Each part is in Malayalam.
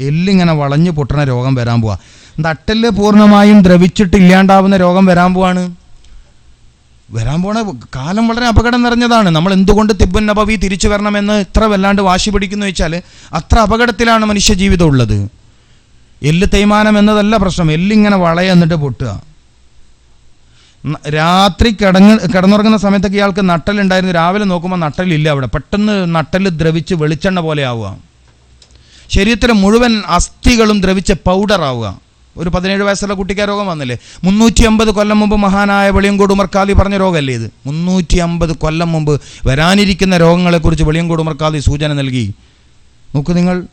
എല്ലിങ്ങനെ വളഞ്ഞു പൊട്ടണ രോഗം വരാൻ പോവാ. നട്ടെല്ല് പൂർണമായും ദ്രവിച്ചിട്ട് ഇല്ലാണ്ടാവുന്ന രോഗം വരാൻ പോവാണ്. വരാൻ പോണ കാലം വളരെ അപകടം നിറഞ്ഞതാണ്. നമ്മൾ എന്തുകൊണ്ട് തിബുൻ നബവി തിരിച്ചു വരണമെന്ന് ഇത്ര വല്ലാണ്ട് വാശി പിടിക്കുന്നു വെച്ചാൽ അത്ര അപകടത്തിലാണ് മനുഷ്യ ജീവിതം ഉള്ളത്. എല്ല് തേയ്മാനം എന്നതല്ല പ്രശ്നം. എല്ലിങ്ങനെ വളയ എന്നിട്ട് പൊട്ടുക. രാത്രി കിടങ്ങ് കിടന്നുറങ്ങുന്ന സമയത്തൊക്കെ ഇയാൾക്ക് നട്ടലുണ്ടായിരുന്നു രാവിലെ നോക്കുമ്പോൾ നട്ടലില്ല അവിടെ. പെട്ടെന്ന് നട്ടൽ ദ്രവിച്ച് വെളിച്ചെണ്ണ പോലെ ആവുക. ശരീരത്തിലെ മുഴുവൻ അസ്ഥികളും ദ്രവിച്ച പൗഡർ ആവുക. ഒരു പതിനേഴ് വയസ്സുള്ള കുട്ടിക്ക് രോഗം വന്നില്ലേ? മുന്നൂറ്റി അമ്പത് കൊല്ലം മുമ്പ് മഹാനായ വെളിയങ്കോട് ഉമർക്കാലി പറഞ്ഞ രോഗമല്ലേ ഇത്? മുന്നൂറ്റി അമ്പത് കൊല്ലം മുമ്പ് വരാനിരിക്കുന്ന രോഗങ്ങളെക്കുറിച്ച് വെളിയങ്കോട് ഉമർക്കാലി സൂചന നൽകി. നോക്കൂ നിങ്ങൾ.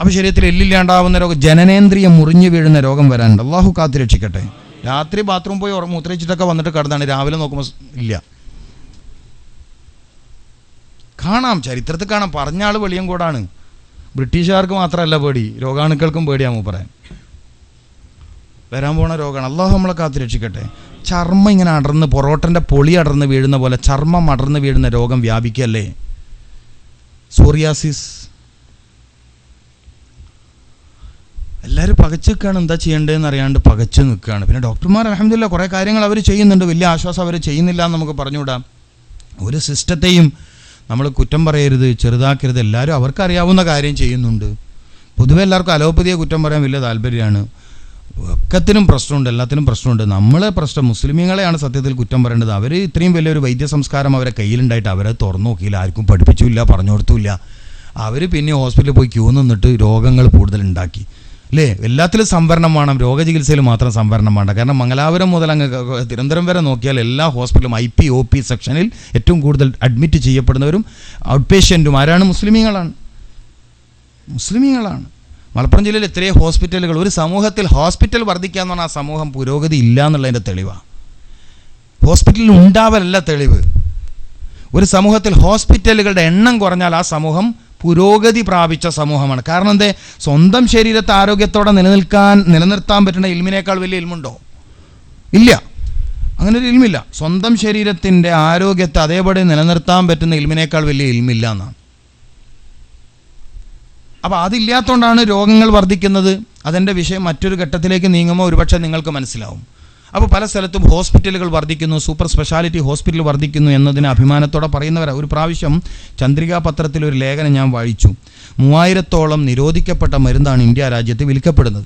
അപ്പോൾ ശരീരത്തിൽ എല്ലില്ലാണ്ടാവുന്ന രോഗം ജനനേന്ദ്രിയം മുറിഞ്ഞു വീഴുന്ന രോഗം വരാനുണ്ട്. അള്ളാഹു കാത്തു രക്ഷിക്കട്ടെ രാത്രി ബാത്റൂം പോയി മൂത്രയിച്ചിട്ടൊക്കെ വന്നിട്ട് കിടന്നാണ്. രാവിലെ നോക്കുമ്പോൾ ഇല്ല. കാണാം ചരിത്രത്തിൽ കാണാം. പറഞ്ഞ ആൾ വെളിയങ്കോടാണ് ബ്രിട്ടീഷുകാർക്ക് മാത്രമല്ല പേടി. രോഗാണുക്കൾക്കും പേടിയാമോ പറയാൻ. വരാൻ പോണ രോഗമാണ് അള്ളാഹു നമ്മളെ കാത്തു രക്ഷിക്കട്ടെ. ചർമ്മം ഇങ്ങനെ അടർന്ന് പൊറോട്ടന്റെ പൊളി അടർന്ന് വീഴുന്ന പോലെ ചർമ്മം അടർന്ന് വീഴുന്ന രോഗം വ്യാപിക്കല്ലേ? സോറിയാസിസ്. എല്ലാവരും പകച്ചു നിൽക്കുകയാണ് എന്താ ചെയ്യേണ്ടതെന്ന് അറിയാണ്ട് പകച്ചു നിൽക്കുകയാണ്. പിന്നെ ഡോക്ടർമാർ അലഹമില്ല കുറേ കാര്യങ്ങൾ അവർ ചെയ്യുന്നുണ്ട്. വലിയ ആശ്വാസം അവർ ചെയ്യുന്നില്ല എന്ന് നമുക്ക് പറഞ്ഞുവിടാം ഒരു സിസ്റ്റത്തെയും നമ്മൾ കുറ്റം പറയരുത് ചെറുതാക്കരുത്. എല്ലാവരും അവർക്കറിയാവുന്ന കാര്യം ചെയ്യുന്നുണ്ട്. പൊതുവെ എല്ലാവർക്കും അലോപ്പതിയെ കുറ്റം പറയാൻ വലിയ താല്പര്യമാണ്. ഒക്കത്തിനും പ്രശ്നമുണ്ട് എല്ലാത്തിനും പ്രശ്നമുണ്ട്. നമ്മളെ പ്രശ്നം മുസ്ലിമീങ്ങളെയാണ് സത്യത്തിൽ കുറ്റം പറയേണ്ടത്. അവർ ഇത്രയും വലിയൊരു വൈദ്യ സംസ്കാരം അവരെ കയ്യിലുണ്ടായിട്ട് അവരെ തുറന്നു നോക്കിയില്ല ആർക്കും പഠിപ്പിച്ചില്ല പറഞ്ഞു കൊടുത്തില്ല അവർ പിന്നെ ഹോസ്പിറ്റലിൽ പോയി ക്യൂ നിന്നിട്ട് രോഗങ്ങൾ കൂടുതൽ ഉണ്ടാക്കി അല്ലേ എല്ലാത്തിലും സംവരണം വേണം. രോഗചികിത്സയിൽ മാത്രം സംവരണം വേണ്ട. കാരണം മംഗലാപുരം മുതൽ അങ്ങ് തിരുവനന്തപുരം വരെ നോക്കിയാൽ എല്ലാ ഹോസ്പിറ്റലും ഐ പി ഒ പി സെക്ഷനിൽ ഏറ്റവും കൂടുതൽ അഡ്മിറ്റ് ചെയ്യപ്പെടുന്നവരും ഔട്ട് പേഷ്യന്റും ആരാണ്? മുസ്ലിമീങ്ങളാണ്. മുസ്ലിമീങ്ങളാണ്. മലപ്പുറം ജില്ലയിൽ എത്രയോ ഹോസ്പിറ്റലുകൾ ഒരു സമൂഹത്തിൽ ഹോസ്പിറ്റൽ വർദ്ധിക്കുക എന്ന് പറഞ്ഞാൽ ആ സമൂഹം പുരോഗതി ഇല്ല എന്നുള്ളതിന്റെ തെളിവാണ് ഹോസ്പിറ്റലിൽ ഉണ്ടാവലല്ല തെളിവ്. ഒരു സമൂഹത്തിൽ ഹോസ്പിറ്റലുകളുടെ എണ്ണം കുറഞ്ഞാൽ ആ സമൂഹം പുരോഗതി പ്രാപിച്ച സമൂഹമാണ്. കാരണം എന്തേ? സ്വന്തം ശരീരത്തെ ആരോഗ്യത്തോടെ നിലനിൽക്കാൻ നിലനിർത്താൻ പറ്റുന്ന ഇൽമിനേക്കാൾ വലിയ ഇൽമുണ്ടോ ഇല്ല. അങ്ങനെ ഒരു ഇൽമില്ല സ്വന്തം ശരീരത്തിന്റെ ആരോഗ്യത്തെ അതേപടി നിലനിർത്താൻ പറ്റുന്ന ഇൽമിനേക്കാൾ വലിയ ഇൽമില്ല എന്നാണ്. അപ്പോൾ അതില്ലാത്തതുകൊണ്ടാണ് രോഗങ്ങൾ വർദ്ധിക്കുന്നത്. അതിന്റെ വിഷയം മറ്റൊരു ഘട്ടത്തിലേക്ക് നീങ്ങുമ്പോൾ ഒരുപക്ഷെ നിങ്ങൾക്ക് മനസ്സിലാവും. അപ്പോൾ പല സ്ഥലത്തും ഹോസ്പിറ്റലുകൾ വർദ്ധിക്കുന്നു സൂപ്പർ സ്പെഷ്യാലിറ്റി ഹോസ്പിറ്റൽ വർദ്ധിക്കുന്നു എന്നതിന് അഭിമാനത്തോടെ പറയുന്നവരാ ഒരു പ്രാവശ്യം ചന്ദ്രികാ പത്രത്തിൽ ഒരു ലേഖനം ഞാൻ വായിച്ചു. മൂവായിരത്തോളം നിരോധിക്കപ്പെട്ട മരുന്നാണ് ഇന്ത്യ രാജ്യത്ത് വിൽക്കപ്പെടുന്നത്.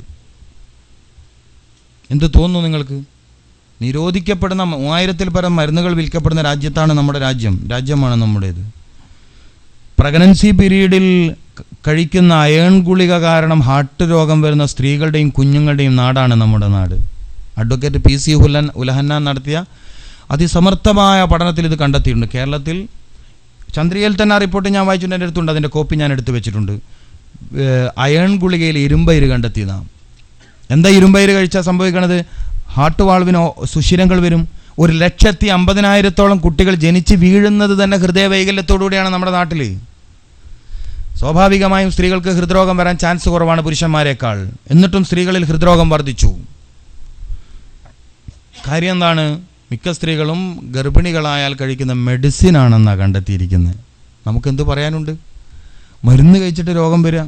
എന്ത് തോന്നുന്നു നിങ്ങൾക്ക്? നിരോധിക്കപ്പെടുന്ന മൂവായിരത്തിൽ പരം മരുന്നുകൾ വിൽക്കപ്പെടുന്ന രാജ്യത്താണ് നമ്മുടെ രാജ്യം. രാജ്യമാണ് നമ്മുടേത്. പ്രഗ്നൻസി പീരീഡിൽ കഴിക്കുന്ന അയൺ ഗുളിക കാരണം ഹാർട്ട് രോഗം വരുന്ന സ്ത്രീകളുടെയും കുഞ്ഞുങ്ങളുടെയും നാടാണ് നമ്മുടെ നാട്. അഡ്വക്കേറ്റ് പി സി ഹുലൻ ഉലഹന്ന നടത്തിയ അതിസമർത്ഥമായ പഠനത്തിൽ ഇത് കണ്ടെത്തിയിട്ടുണ്ട്. കേരളത്തിൽ ചന്ദ്രികയിൽ തന്നെ ആ റിപ്പോർട്ട് ഞാൻ വായിച്ചിട്ടുണ്ട്. എന്റെ അടുത്തുണ്ട്. അതിന്റെ കോപ്പി ഞാൻ എടുത്തു വെച്ചിട്ടുണ്ട്. അയൺ ഗുളികയിൽ ഇരുമ്പയിര് കണ്ടെത്തിയതാണ് എന്താ ഇരുമ്പയിര് കഴിച്ചാൽ സംഭവിക്കണത്? ഹാർട്ട് വാൾവിനോ സുഷിരങ്ങൾ വരും. ഒരു ലക്ഷത്തി അമ്പതിനായിരത്തോളം കുട്ടികൾ ജനിച്ച് വീഴുന്നത് തന്നെ ഹൃദയവൈകല്യത്തോടുകൂടിയാണ് നമ്മുടെ നാട്ടിൽ സ്വാഭാവികമായും സ്ത്രീകൾക്ക് ഹൃദ്രോഗം വരാൻ ചാൻസ് കുറവാണ് പുരുഷന്മാരെക്കാൾ. എന്നിട്ടും സ്ത്രീകളിൽ ഹൃദ്രോഗം വർദ്ധിച്ചു. കാര്യം എന്താണ് മിക്ക സ്ത്രീകളും ഗർഭിണികളായാൽ കഴിക്കുന്ന മെഡിസിൻ ആണെന്നാണ് കണ്ടെത്തിയിരിക്കുന്നത് നമുക്കെന്ത് പറയാനുണ്ട്? മരുന്ന് കഴിച്ചിട്ട് രോഗം വരിക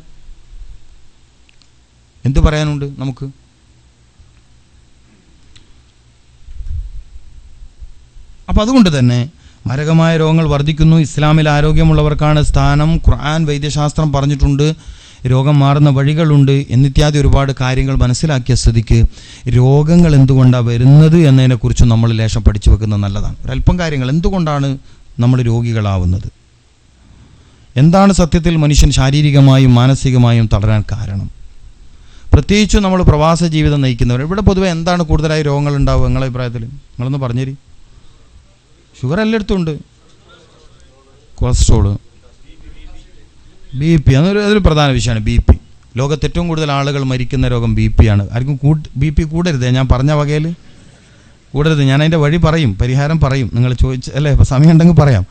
എന്ത് പറയാനുണ്ട് നമുക്ക്? അപ്പോൾ അതുകൊണ്ട് തന്നെ മരകമായ രോഗങ്ങൾ വർദ്ധിക്കുന്നു. ഇസ്ലാമിൽ ആരോഗ്യമുള്ളവർക്കാണ് സ്ഥാനം. ഖുർആൻ വൈദ്യശാസ്ത്രം പറഞ്ഞിട്ടുണ്ട്. രോഗം മാറുന്ന വഴികളുണ്ട് എന്നിത്യാദി ഒരുപാട് കാര്യങ്ങൾ മനസ്സിലാക്കിയ സ്ഥിതിക്ക് രോഗങ്ങൾ എന്തുകൊണ്ടാണ് വരുന്നത് എന്നതിനെക്കുറിച്ച് നമ്മൾ ലേശം പഠിച്ചു വെക്കുന്നത് നല്ലതാണ്. ഒരല്പം കാര്യങ്ങൾ എന്തുകൊണ്ടാണ് നമ്മൾ രോഗികളാവുന്നത്? എന്താണ് സത്യത്തിൽ മനുഷ്യൻ ശാരീരികമായും മാനസികമായും തളരാൻ കാരണം? പ്രത്യേകിച്ചും നമ്മൾ പ്രവാസ ജീവിതം നയിക്കുന്നവർ ഇവിടെ പൊതുവെ എന്താണ് കൂടുതലായി രോഗങ്ങൾ ഉണ്ടാവുക നിങ്ങളുടെ അഭിപ്രായത്തിൽ? നിങ്ങളൊന്ന് പറഞ്ഞേരി. ഷുഗർ എല്ലായിടത്തും ഉണ്ട്. കൊളസ്ട്രോൾ. ബി പി അതൊരു അതൊരു പ്രധാന വിഷയമാണ് ബി പി ലോകത്ത് ഏറ്റവും കൂടുതൽ ആളുകൾ മരിക്കുന്ന രോഗം ബി പി ആണ്. ആർക്കും കൂട്ട് ബി പി കൂടരുത്. ഞാൻ പറഞ്ഞ വകയിൽ കൂടരുത്. ഞാൻ അതിന്റെ വഴി പറയും പരിഹാരം പറയും. നിങ്ങൾ ചോദിച്ച അല്ലേ? സമയം ഉണ്ടെങ്കിൽ പറയാം.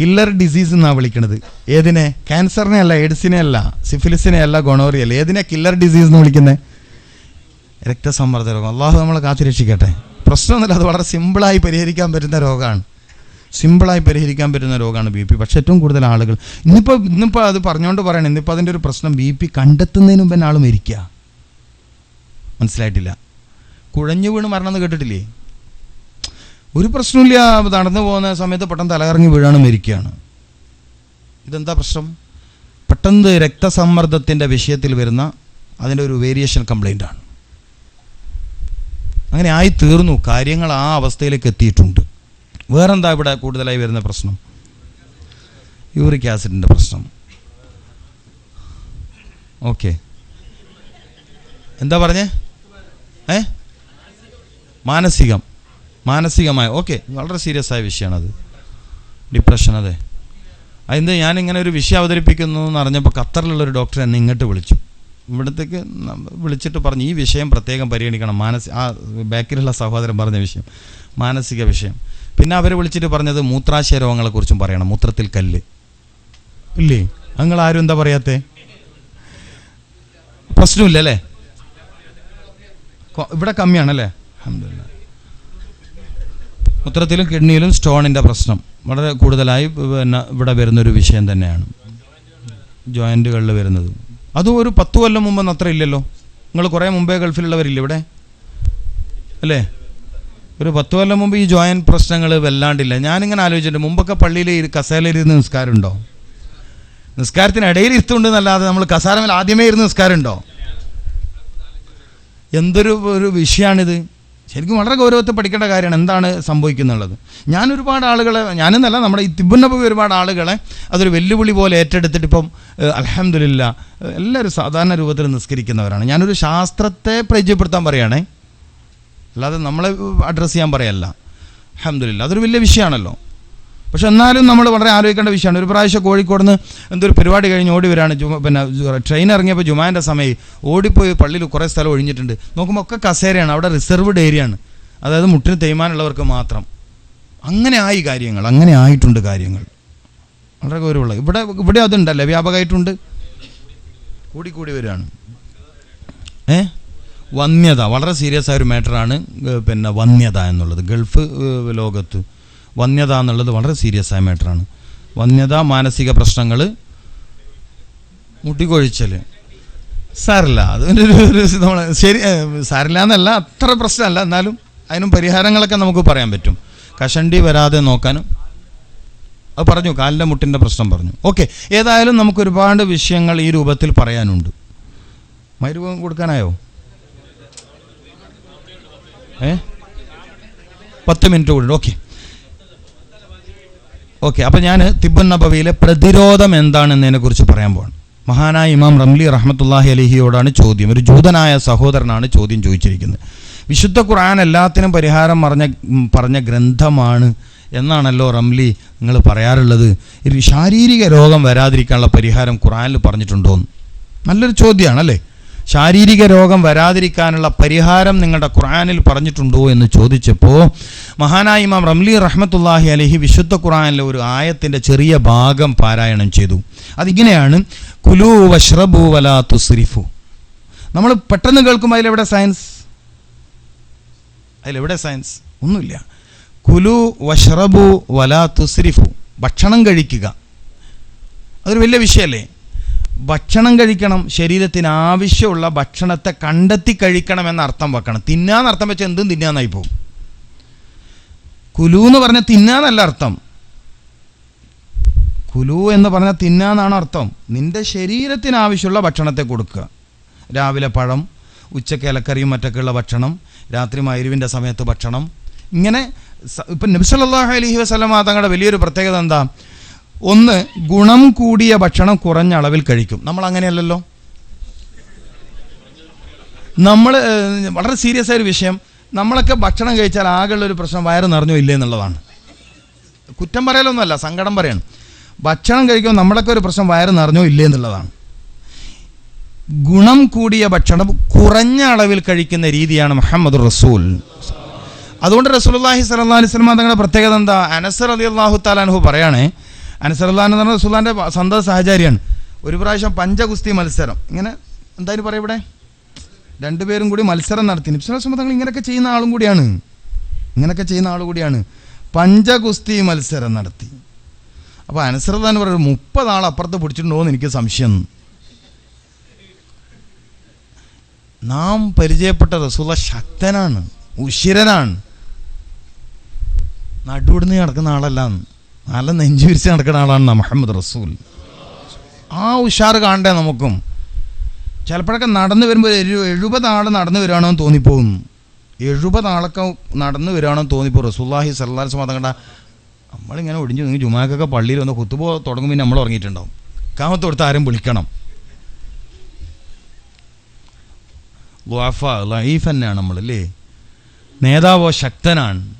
കില്ലർ ഡിസീസ് എന്നാണ് വിളിക്കുന്നത് ഏതിനെ? ക്യാൻസറിനെ അല്ല എയ്ഡ്സിനെ അല്ല സിഫിലിസിനെ അല്ല ഗൊണോറിയ അല്ല. ഏതിനെ കില്ലർ ഡിസീസ് എന്ന് വിളിക്കുന്നത് രക്തസമ്മർദ്ദ രോഗം. അള്ളാഹു നമ്മളെ കാത്തു രക്ഷിക്കട്ടെ പ്രശ്നമൊന്നുമില്ല. അത് വളരെ സിമ്പിളായി പരിഹരിക്കാൻ പറ്റുന്ന രോഗമാണ്. സിമ്പിളായി പരിഹരിക്കാൻ പറ്റുന്ന രോഗമാണ് ബി പി പക്ഷേ ഏറ്റവും കൂടുതൽ ആളുകൾ ഇന്നിപ്പോൾ ഇന്നിപ്പോൾ അത് പറഞ്ഞുകൊണ്ട് പറയണം ഇന്നിപ്പോൾ അതിന്റെ ഒരു പ്രശ്നം ബി പി കണ്ടെത്തുന്നതിന് മുമ്പ് ആൾ മരിക്കുക മനസ്സിലായിട്ടില്ല. കുഴഞ്ഞു വീണ് മരണം എന്ന് കേട്ടിട്ടില്ലേ? ഒരു പ്രശ്നമില്ല നടന്നു പോകുന്ന സമയത്ത് പെട്ടെന്ന് തലകറങ്ങി വീഴാണ് മരിക്കുകയാണ് ഇതെന്താ പ്രശ്നം? പെട്ടെന്ന് രക്തസമ്മർദ്ദത്തിന്റെ വിഷയത്തിൽ വരുന്ന അതിന്റെ ഒരു വേരിയേഷൻ കംപ്ലൈന്റാണ് അങ്ങനെ ആയി തീർന്നു കാര്യങ്ങൾ ആ അവസ്ഥയിലേക്ക് എത്തിയിട്ടുണ്ട്. വേറെന്താ ഇവിടെ കൂടുതലായി വരുന്ന പ്രശ്നം? യൂറിക് ആസിഡിന്റെ പ്രശ്നം. ഓക്കെ. എന്താ പറഞ്ഞേ? ഏ? മാനസികം. മാനസികമായ ഓക്കെ. വളരെ സീരിയസ് ആയ വിഷയമാണത്. ഡിപ്രഷൻ അതെ. അതിന്റെ ഞാനിങ്ങനെ ഒരു വിഷയം അവതരിപ്പിക്കുന്നു എന്ന് അറിഞ്ഞപ്പോൾ ഖത്തറിലുള്ള ഒരു ഡോക്ടർ എന്നെ ഇങ്ങോട്ട് വിളിച്ചു. ഇവിടത്തേക്ക് വിളിച്ചിട്ട് പറഞ്ഞു ഈ വിഷയം പ്രത്യേകം പരിഗണിക്കണം. മാനസിക ആ ബാക്കിലുള്ള സഹോദരൻ പറഞ്ഞ വിഷയം. മാനസിക വിഷയം. പിന്നെ അവരെ വിളിച്ചിട്ട് പറഞ്ഞത് മൂത്രാശയ രോഗങ്ങളെക്കുറിച്ചും പറയണം മൂത്രത്തിൽ കല്ല്. ഇല്ലേ? നിങ്ങൾ ആരും എന്താ പറയാത്തേ? പ്രശ്നമില്ല അല്ലേ ഇവിടെ കമ്മിയാണല്ലേ? അൽഹംദുലില്ലാ. മൂത്രത്തിലും കിഡ്നിയിലും സ്റ്റോണിന്റെ പ്രശ്നം. വളരെ കൂടുതലായി പിന്നെ ഇവിടെ വരുന്നൊരു വിഷയം തന്നെയാണ്. ജോയിന്റുകളിൽ വരുന്നത്. അതും ഒരു പത്ത് കൊല്ലം മുമ്പൊന്നും അത്ര ഇല്ലല്ലോ നിങ്ങൾ കുറേ മുമ്പേ ഗൾഫിലുള്ളവരില്ലേ ഇവിടെ? അല്ലേ? ഒരു പത്ത് കൊല്ലം മുമ്പ് ഈ ജോയിൻ പ്രശ്നങ്ങൾ വല്ലാണ്ടില്ല. ഞാനിങ്ങനെ ആലോചിച്ചിട്ടുണ്ട്. മുമ്പൊക്കെ പള്ളിയിൽ ഉണ്ടോ നിസ്കാരമുണ്ടോ? നിസ്കാരത്തിനിടയിൽ ഇരുത്തുണ്ടെന്നല്ലാതെ നമ്മൾ കസാരമേൽ ആദ്യമേ ഇരുന്ന് നിസ്കാരമുണ്ടോ? എന്തൊരു ഒരു വിഷയമാണിത്. ശരിക്കും വളരെ ഗൗരവത്തിൽ പഠിക്കേണ്ട കാര്യമാണ് എന്താണ് സംഭവിക്കുന്നുള്ളത്. ഞാൻ ഒരുപാട് ആളുകളെ ഞാനെന്നല്ല നമ്മുടെ ഈ തിബുന്നബി ഒരുപാട് ആളുകളെ അതൊരു വെല്ലുവിളി പോലെ ഏറ്റെടുത്തിട്ട് ഇപ്പം അലഹമില്ല എല്ലാവരും സാധാരണ രൂപത്തിൽ നിസ്കരിക്കുന്നവരാണ്. ഞാനൊരു ശാസ്ത്രത്തെ പരിചയപ്പെടുത്താൻ പറയുകയാണേ അല്ലാതെ നമ്മളെ അഡ്രസ്സ് ചെയ്യാൻ പറയല്ല. അഹമ്മദില്ല അതൊരു വലിയ വിഷയമാണല്ലോ. പക്ഷെ എന്നാലും നമ്മൾ വളരെ ആലോചിക്കേണ്ട വിഷയമാണ്. ഒരു പ്രാവശ്യം കോഴിക്കോട് നിന്ന് എന്തൊരു പരിപാടി കഴിഞ്ഞ് ഓടി വരാണ് പിന്നെ ട്രെയിൻ ഇറങ്ങിയപ്പോൾ ജുമാന്റെ സമയം ഓടിപ്പോയി പള്ളിയിൽ കുറേ സ്ഥലം ഒഴിഞ്ഞിട്ടുണ്ട്. നോക്കുമ്പോൾ ഒക്കെ കസേരയാണ് അവിടെ റിസർവ്ഡ് ഏരിയ ആണ്. അതായത് മുട്ടിന് തേയ്മാനുള്ളവർക്ക് മാത്രം. അങ്ങനെ ആയി കാര്യങ്ങൾ അങ്ങനെ ആയിട്ടുണ്ട് കാര്യങ്ങൾ. വളരെ ഗൗരവമുള്ള ഇവിടെ ഇവിടെ അതുണ്ടല്ലേ വ്യാപകമായിട്ടുണ്ട്? കൂടി കൂടി വരികയാണ് ഏ? വന്യത വളരെ സീരിയസ് ആയ ഒരു മാറ്ററാണ് പിന്നെ വന്യത എന്നുള്ളത്. ഗൾഫ് ലോകത്ത് വന്യത എന്നുള്ളത് വളരെ സീരിയസ് ആയ മാറ്ററാണ് വന്യത മാനസിക പ്രശ്നങ്ങൾ മുട്ടിക്കൊഴിച്ചൽ സാരില്ല അതിന്റെ ഒരു നമ്മൾ ശരി സാരില്ല എന്നല്ല അത്ര പ്രശ്നമല്ല. എന്നാലും അതിനും പരിഹാരങ്ങളൊക്കെ നമുക്ക് പറയാൻ പറ്റും. കഷണ്ടി വരാതെ നോക്കാനും. അത് പറഞ്ഞു കാലിന്റെ മുട്ടിന്റെ പ്രശ്നം പറഞ്ഞു. ഓക്കെ ഏതായാലും നമുക്ക് ഒരുപാട് വിഷയങ്ങൾ ഈ രൂപത്തിൽ പറയാനുണ്ട്. മരുഭവം കൊടുക്കാനായോ? ഏ? പത്ത് മിനിറ്റ് കൂടി ഓക്കെ. ഓക്കെ അപ്പം ഞാൻ തിബൻ നബവിയിലെ പ്രതിരോധം എന്താണെന്നതിനെ കുറിച്ച് പറയാൻ പോവാണ്. മഹാനായ ഇമാം റംലി റഹ്മത്തുല്ലാഹി അലഹിയോടാണ് ചോദ്യം. ഒരു ജൂതനായ സഹോദരനാണ് ചോദ്യം ചോദിച്ചിരിക്കുന്നത്. വിശുദ്ധ ഖുർആൻ എല്ലാത്തിനും പരിഹാരം പറഞ്ഞ പറഞ്ഞ ഗ്രന്ഥമാണ് എന്നാണല്ലോ റംലി നിങ്ങൾ പറയാറുള്ളത്. ഒരു ശാരീരിക രോഗം വരാതിരിക്കാനുള്ള പരിഹാരം ഖുറാനിൽ പറഞ്ഞിട്ടുണ്ടോ നല്ലൊരു ചോദ്യമാണ് അല്ലേ ശാരീരിക രോഗം വരാതിരിക്കാനുള്ള പരിഹാരം നിങ്ങളുടെ ഖുർആനിൽ പറഞ്ഞിട്ടുണ്ടോ എന്ന് ചോദിച്ചപ്പോൾ മഹാനായ ഇമാം റംലി റഹ്മത്തുല്ലാഹി അലഹി വിശുദ്ധ ഖുർആനിലെ ഒരു ആയത്തിന്റെ ചെറിയ ഭാഗം പാരായണം ചെയ്തു. അതിങ്ങനെയാണ് കുലു വഷ്റബു വലാ തുസ്രിഫു. നമ്മൾ പെട്ടെന്ന് കേൾക്കുമ്പോൾ അതിലെവിടെ സയൻസ്? അതിലെവിടെ സയൻസ്? ഒന്നുമില്ല. കുലു വഷ്റബു വലാ തുസ്രിഫു. ഭക്ഷണം കഴിക്കുക. അതൊരു വലിയ വിഷയമല്ലേ? ഭക്ഷണം കഴിക്കണം ശരീരത്തിന് ആവശ്യമുള്ള ഭക്ഷണത്തെ കണ്ടെത്തി കഴിക്കണം എന്ന അർത്ഥം വെക്കണം. തിന്നാന്ന് അർത്ഥം വെച്ചാൽ എന്തും തിന്നാന്നായി പോകും. കുലു എന്ന് പറഞ്ഞാൽ തിന്നാന്നല്ല അർത്ഥം. കുലു എന്ന് പറഞ്ഞാൽ തിന്നാന്നാണ് അർത്ഥം. നിന്റെ ശരീരത്തിന് ആവശ്യമുള്ള ഭക്ഷണത്തെ കൊടുക്കുക. രാവിലെ പഴം ഉച്ചയ്ക്ക് ഇലക്കറിയും മറ്റൊക്കെയുള്ള ഭക്ഷണം രാത്രി മയരുവിന്റെ സമയത്ത് ഭക്ഷണം. ഇങ്ങനെ ഇപ്പം നബ്സല്ലാഹു അലഹി വസ്ലമ തങ്ങളുടെ വലിയൊരു പ്രത്യേകത എന്താ? ഒന്ന് ഗുണം കൂടിയ ഭക്ഷണം കുറഞ്ഞ അളവിൽ കഴിക്കും. നമ്മൾ അങ്ങനെയല്ലല്ലോ? നമ്മൾ വളരെ സീരിയസ് ആയ ഒരു വിഷയം. നമ്മളൊക്കെ ഭക്ഷണം കഴിച്ചാൽ ആകെയുള്ള ഒരു പ്രശ്നം വയറ് നിറഞ്ഞോ ഇല്ലേ എന്നുള്ളതാണ്. കുറ്റം പറയലൊന്നുമല്ല സങ്കടം പറയണം. ഭക്ഷണം കഴിക്കുമ്പോൾ നമ്മളൊക്കെ ഒരു പ്രശ്നം വയറ് നിറഞ്ഞോ ഇല്ലേ എന്നുള്ളതാണ്. ഗുണം കൂടിയ ഭക്ഷണം കുറഞ്ഞ അളവിൽ കഴിക്കുന്ന രീതിയാണ് മുഹമ്മദ് റസൂൽ. അതുകൊണ്ട് റസൂൽ അള്ളാഹി സ്വല്ലല്ലാഹി അലൈഹി വസല്ലം തങ്ങളുടെ പ്രത്യേകത എന്താ? അനസർ അലി അള്ളാഹു താലാൻഹു പറയണേ അള്ളാഹ് എന്ന് പറഞ്ഞ റസൂല്ലാന്റെ സന്തത സഹചാരിയാണ്. ഒരു പ്രാവശ്യം പഞ്ചഗുസ്തി മത്സരം. ഇങ്ങനെ എന്തായാലും പറയാം ഇവിടെ? രണ്ടുപേരും കൂടി മത്സരം നടത്തി. നിപ്സല തങ്ങൾ ഇങ്ങനെയൊക്കെ ചെയ്യുന്ന ആളും കൂടിയാണ്. ഇങ്ങനെയൊക്കെ ചെയ്യുന്ന ആൾ കൂടിയാണ്. പഞ്ചഗുസ്തി മത്സരം നടത്തി. അപ്പോൾ അനുസൃതാൻ പറയുന്നത് മുപ്പത് അപ്പുറത്ത് പിടിച്ചിട്ടുണ്ടോ എന്ന് എനിക്ക് സംശയം. നാം പരിചയപ്പെട്ട റസൂല ശക്തനാണ് ഉശിരനാണ്. നടുവിടുന്ന് നടക്കുന്ന ആളല്ല നല്ല നെഞ്ചു വിരിച്ച് നടക്കുന്ന ആളാണ് മുഹമ്മദ് റസൂൽ. ആ ഉഷാറ് കാണണ്ടേ നമുക്കും? ചിലപ്പോഴൊക്കെ നടന്നു വരുമ്പോൾ ഒരു എഴുപത് ആൾ നടന്നു വരികയാണെന്ന് തോന്നിപ്പോകും. എഴുപത് ആളൊക്കെ നടന്നു വരികയാണെന്ന് തോന്നിപ്പോ റസൂല്ലാഹി സല്ലാസ് മതം കണ്ട നമ്മളിങ്ങനെ ഒടിഞ്ഞു നിങ്ങൾ ജുമാക്കൊക്കെ പള്ളിയിൽ വന്ന് കുത്തുപോ തുടങ്ങും പിന്നെ നമ്മൾ ഉറങ്ങിയിട്ടുണ്ടാവും. കാമത്ത് കൊടുത്ത് ആരും വിളിക്കണം. ലൈഫ് തന്നെയാണ് നമ്മളല്ലേ? നേതാവോ ശക്തനാണ്.